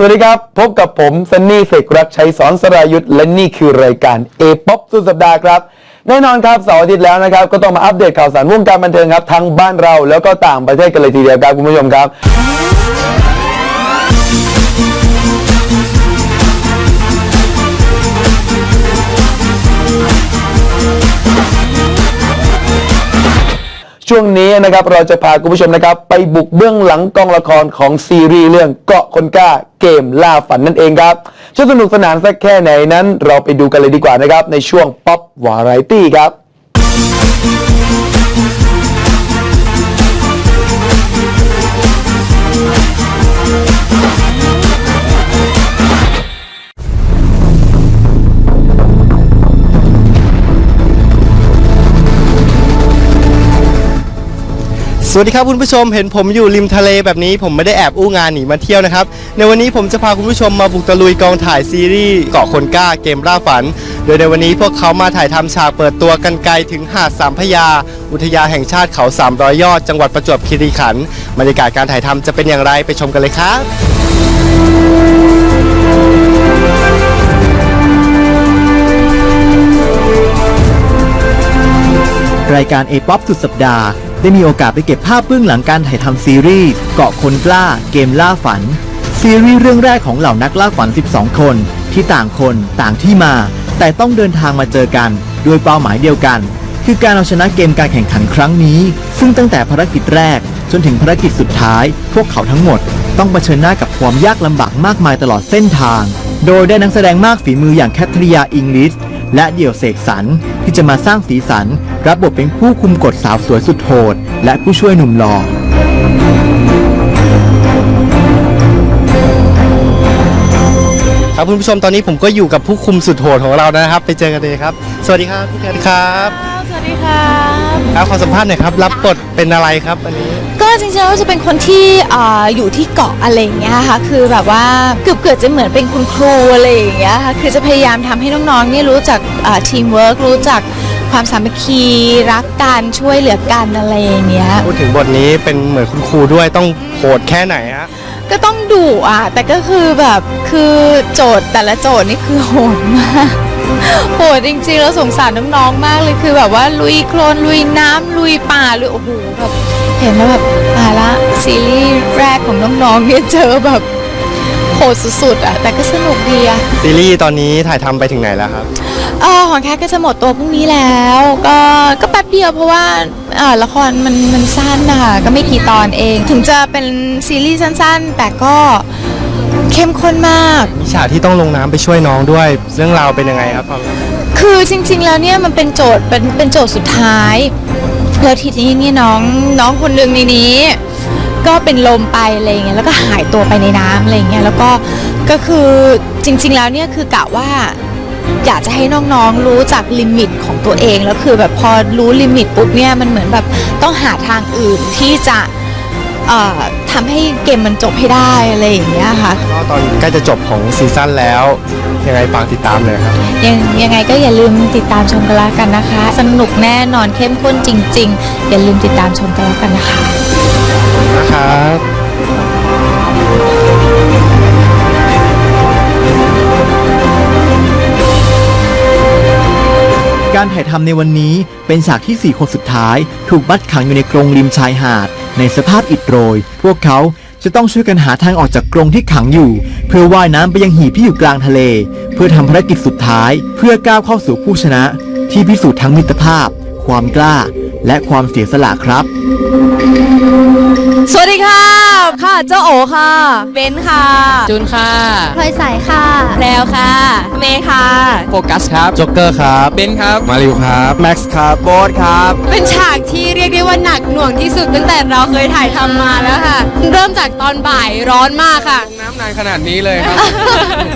สวัสดีครับ พบกับผมซันนี่เสกรักชัยสอนสรายุทธ์และนี่คือรายการเอป๊อปสุดสัปดาห์ครับ แน่นอนครับเสาร์อาทิตย์แล้วนะครับ ก็ต้องมาอัปเดตข่าวสารวงการบันเทิงครับ ทั้งบ้านเราแล้วก็ต่างประเทศกันเลยทีเดียวครับคุณผู้ชมครับ ช่วงนี้ นะครับเราจะพาคุณผู้ชมนะครับ ไปบุกเบื้องหลังกองละครของซีรีส์เรื่องเกาะคนกล้าเกมล่าฝันนั่นเองครับจะสนุกสนานสักแค่ไหนนั้น เราไปดูกันเลยดีกว่านะครับในช่วงป๊อปวาไรตี้ครับ สวัสดีครับคุณผู้ชมเห็นผมอยู่ริมทะเลแบบนี้ผมไม่ได้แอบอู้งานหนีมาเที่ยวนะครับ ในวันนี้ผมจะพาคุณผู้ชมมาบุกตะลุยกองถ่ายซีรีส์เกาะคนกล้าเกมล่าฝัน โดยในวันนี้พวกเขามาถ่ายทำฉากเปิดตัวกันไกลถึงหาดสามพยา อุทยานแห่งชาติเขา 300 ยอด จังหวัดประจวบคีรีขันธ์บรรยากาศการถ่ายทำจะเป็นอย่างไรไปชมกันเลยครับรายการ a p o p สุดสัปดาห์ ได้มีโอกาสไปเก็บภาพเบื้องหลังการถ่ายทำซีรีส์เกาะคนกล้า เกมล่าฝัน ซีรีส์เรื่องแรกของเหล่านักล่าฝัน 12 คน ที่ต่างคนต่างที่มา แต่ต้องเดินทางมาเจอกันด้วยเป้าหมายเดียวกัน คือการเอาชนะเกมการแข่งขันครั้งนี้ ซึ่งตั้งแต่ภารกิจแรก จนถึงภารกิจสุดท้าย พวกเขาทั้งหมด ต้องเผชิญหน้ากับความยากลำบากมากมายตลอดเส้นทาง โดยได้นักแสดงมากฝีมืออย่างแคทริยาอิงลิส และเดี่ยวเสกสรรที่จะมาสร้างสีสัน รับบทเป็นผู้คุมกฎสาวสวยสุดโหด และผู้ช่วยหนุ่มหล่อครับคุณผู้ชมตอนนี้ผมก็อยู่กับผู้คุมสุดโหดของเรานะครับ ไปเจอกันเลยครับ สวัสดีครับพี่แคทครับ สวัสดีค่ะ ครับขอสัมภาษณ์หน่อยครับ รับบทเป็นอะไรครับอันนี้ ก็จริงๆแล้วจะเป็นคนที่อ่าอยู่ที่เกาะอะไรอย่างเงี้ยค่ะ คือแบบว่าเกือบเกือบจะเหมือนเป็นคุณครูอะไรอย่างเงี้ยค่ะ คือจะพยายามทำให้น้องๆเนี่ยรู้จักทีมเวิร์กรู้จักความสามัคคีรักกันช่วยเหลือกันอะไรอย่างเงี้ย พูดถึงบทนี้เป็นเหมือนคุณครูด้วยต้องโหดแค่ไหนฮะ ก็ต้องดุอะ แต่ก็คือแบบคือโจทย์แต่ละโจทย์นี่คือโหดมาก โหดจริงๆแล้วสงสารน้องๆมากเลยคือแบบว่าลุยโคลนลุยน้ำลุยป่าลุยโอ้โหแบบเห็นแล้วแบบตายละซีรีส์แรกของน้องๆเนี่ยเจอแบบโหดสุดๆอะแต่ก็สนุกดีอะซีรีส์ตอนนี้ถ่ายทำไปถึงไหนแล้วครับเออของแคทก็จะหมดตัวพรุ่งนี้แล้ว ก็ก็แป๊บเดียวเพราะว่าเออละครมันมันสั้นนะคะก็ไม่กี่ตอนเอง ถึงจะเป็นซีรีส์สั้นๆ แต่ก็ เข้มข้นมาก มีฉากที่ต้องลงน้ำไปช่วยน้องด้วย เรื่องราวเป็นยังไงครับความคือจริง ๆ แล้วเนี่ยมันเป็นโจทย์เป็นเป็นโจทย์สุดท้าย แล้วทีนี้เนี่ยน้องน้องคนหนึ่งในนี้ ก็เป็นลมไปอะไรอย่างเงี้ยแล้วก็หายตัวไปในน้ำอะไรอย่างเงี้ยแล้วก็ก็คือจริง ๆ แล้วเนี่ยคือกะว่า อยากจะให้น้องๆรู้จักลิมิตของตัวเองแล้วคือแบบพอรู้ลิมิตปุ๊บเนี่ยมันเหมือนแบบต้องหาทางอื่นที่จะ เอ่อทำให้เกมมันจบให้ได้อะไรอย่างเงี้ยค่ะ ก็ตอนใกล้จะจบของซีซั่นแล้ว ยังไงฝากติดตามเลยครับ ยังยังไงก็อย่าลืมติดตามชมกันแล้วกันนะคะ สนุกแน่นอนเข้มข้นจริง ๆ อย่าลืมติดตามชมกันแล้วกันนะคะ นะครับ การถ่ายทำในวันนี้เป็นฉากที่ 4 คนสุดท้าย ถูกบัดขังอยู่ในกรงริมชายหาด ในสภาพอิดโรย พวกเขาจะต้องช่วยกันหาทางออกจากกรงที่ขังอยู่ เพื่อว่ายน้ำไปยังหีบที่อยู่กลางทะเล เพื่อทำภารกิจสุดท้าย เพื่อก้าวเข้าสู่ผู้ชนะ ที่พิสูจน์ทั้งมิตรภาพ ความกล้า และความเสียสละครับ สวัสดีค่ะ ค่ะเจ้าโอค่ะ เบนซ์ค่ะจูนค่ะพลอยใสค่ะ แพรวค่ะ เมย์ค่ะ โฟกัสครับจ็อกเกอร์ครับ เบนครับ มาริวครับ แม็กซ์ครับ โบสครับ เป็นฉากที่เรียกได้ว่าหนักหน่วงที่สุดตั้งแต่เราเคยถ่ายทำมาแล้วค่ะ เริ่มจากตอนบ่ายร้อนมากค่ะ น้ำนานขนาดนี้เลยครับ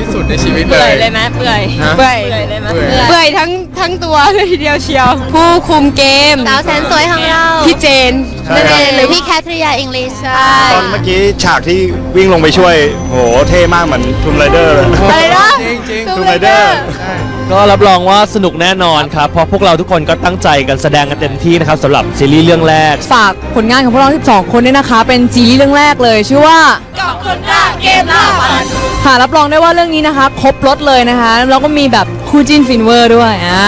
ที่สุดในชีวิตเลเปื่อย ยเลยไหมเปื่อยฮะเปื่อยเลยไหมเปื่อย เปื่อยทั้งทั้งตัวเลยทีเดียวเชียว ผู้คุมเกมสาวแสนสวยของเราพี่เจน ใช่เจนหรือพี่แคทริยาอังกฤษใช่ตอนเมื่อกี้ฉากที่วิ่งลงไปช่วย โหเท่มากเหมือนทูมไรเดอร์เลยอะไรนะจริงจริงทูมไรเดอร์ใช่ก็รับรองว่าสนุกแน่นอนครับ เพราะพวกเราทุกคนก็ตั้งใจกันแสดงกันเต็มที่นะครับสำหรับซีรีส์เรื่องแรก ฝากผลงานของพวกเรา 12 คนด้วยนะคะ เป็นซีรีส์เรื่องแรกเลยชื่อว่าเกาะคนกล้าเกมล่าฝันค่ะรับรองได้ว่าเรื่องนี้นะคะ ครบรถเลยนะคะ แล้วก็มีแบบ คู่จิ้นฟินเวอร์ด้วยอ่า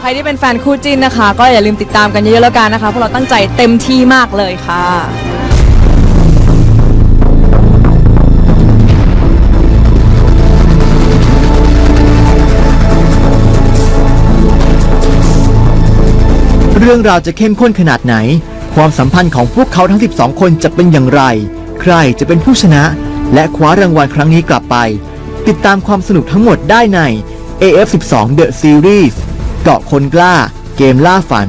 ใครที่เป็นแฟนคู่จิ้นนะคะ ก็อย่าลืมติดตามกันเยอะๆแล้วกันนะคะพวกเราตั้งใจเต็มที่มากเลยค่ะ เรื่องราวจะเข้มข้นขนาดไหน ความสัมพันธ์ของพวกเขาทั้ง 12 คนจะเป็นอย่างไร ใครจะเป็นผู้ชนะ และคว้ารางวัลครั้งนี้กลับไป ติดตามความสนุกทั้งหมดได้ใน AF12 The Series เกาะคนกล้า เกมล่าฝัน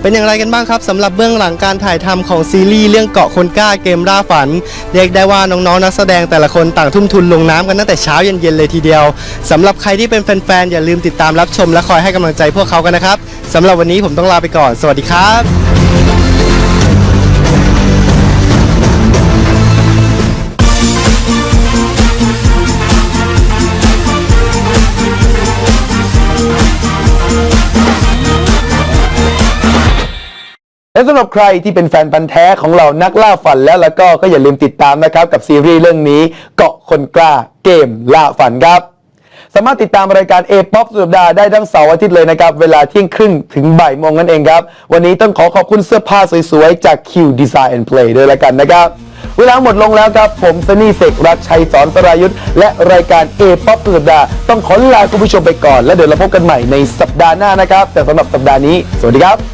เป็นอย่างไรกันบ้างครับสำหรับเบื้องหลังการถ่ายทำของซีรีส์เรื่องเกาะคนกล้าเกมล่าฝัน เรียกได้ว่าน้องๆนักแสดงแต่ละคนต่างทุ่มทุนลงน้ำกันตั้งแต่เช้าเย็นๆเลยทีเดียวสำหรับใครที่เป็นแฟนๆอย่าลืมติดตามรับชมและคอยให้กำลังใจพวกเขากันนะครับสำหรับวันนี้ผมต้องลาไปก่อน สวัสดีครับ และสำหรับใครที่เป็นแฟนพันธ์แท้ของเรานักล่าฝันแล้วแล้วก็ก็อย่าลืมติดตามนะครับกับซีรีส์เรื่องนี้เกาะคนกล้าเกมล่าฝันครับ สามารถติดตามรายการ A POP สุดสัปดาห์ได้ทั้งเสาร์อาทิตย์เลยนะครับ เวลาเที่ยงครึ่งถึงบ่ายโมงนั่นเองครับ วันนี้ต้องขอขอบคุณเสื้อผ้าสวยๆ จาก Q Design and Play ด้วยละกันนะครับ เวลาหมดลงแล้วครับ ผมสนี่เสกรักชัยสอนสรายุทธ์และรายการ A POP สุดสัปดาห์ต้องขอลาคุณผู้ชมไปก่อน แล้วเดี๋ยวเราพบกันใหม่ในสัปดาห์หน้านะครับ แต่สำหรับสัปดาห์นี้ สวัสดีครับ